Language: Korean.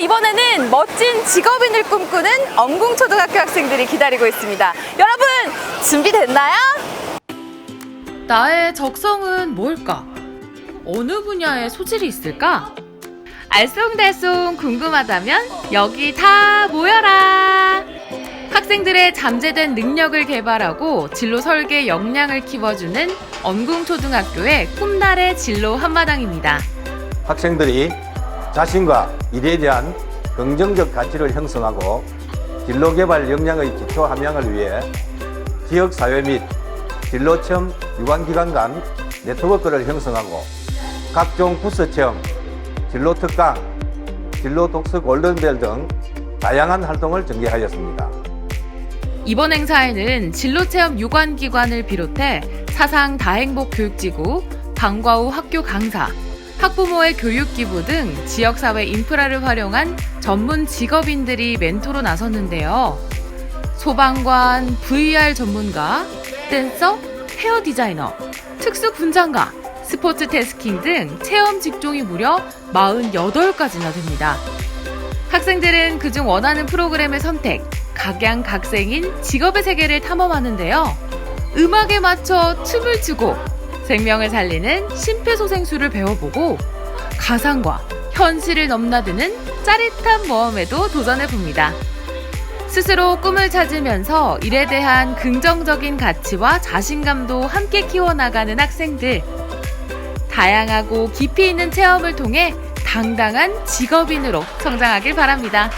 이번에는 멋진 직업인을 꿈꾸는 엄궁초등학교 학생들이 기다리고 있습니다. 여러분, 준비됐나요? 나의 적성은 뭘까? 어느 분야에 소질이 있을까? 알쏭달쏭 궁금하다면 여기 다 모여라! 학생들의 잠재된 능력을 개발하고 진로 설계 역량을 키워주는 엄궁초등학교의 꿈날의 진로 한마당입니다. 학생들이 자신과 일에 대한 긍정적 가치를 형성하고 진로 개발 역량의 기초 함양을 위해 지역 사회 및 진로 체험 유관 기관 간 네트워크를 형성하고 각종 부스 체험, 진로 특강, 진로 독서 골든벨 등 다양한 활동을 전개하였습니다. 이번 행사에는 진로체험 유관기관을 비롯해 사상 다행복 교육지구, 방과후 학교 강사, 학부모의 교육 기부 등 지역사회 인프라를 활용한 전문 직업인들이 멘토로 나섰는데요. 소방관, VR 전문가, 댄서, 헤어 디자이너, 특수 분장가, 스포츠 테스킹 등 체험 직종이 무려 48가지나 됩니다. 학생들은 그중 원하는 프로그램을 선택, 각양각생인 직업의 세계를 탐험하는데요. 음악에 맞춰 춤을 추고 생명을 살리는 심폐소생술을 배워보고 가상과 현실을 넘나드는 짜릿한 모험에도 도전해봅니다. 스스로 꿈을 찾으면서 일에 대한 긍정적인 가치와 자신감도 함께 키워나가는 학생들. 다양하고 깊이 있는 체험을 통해 당당한 직업인으로 성장하길 바랍니다.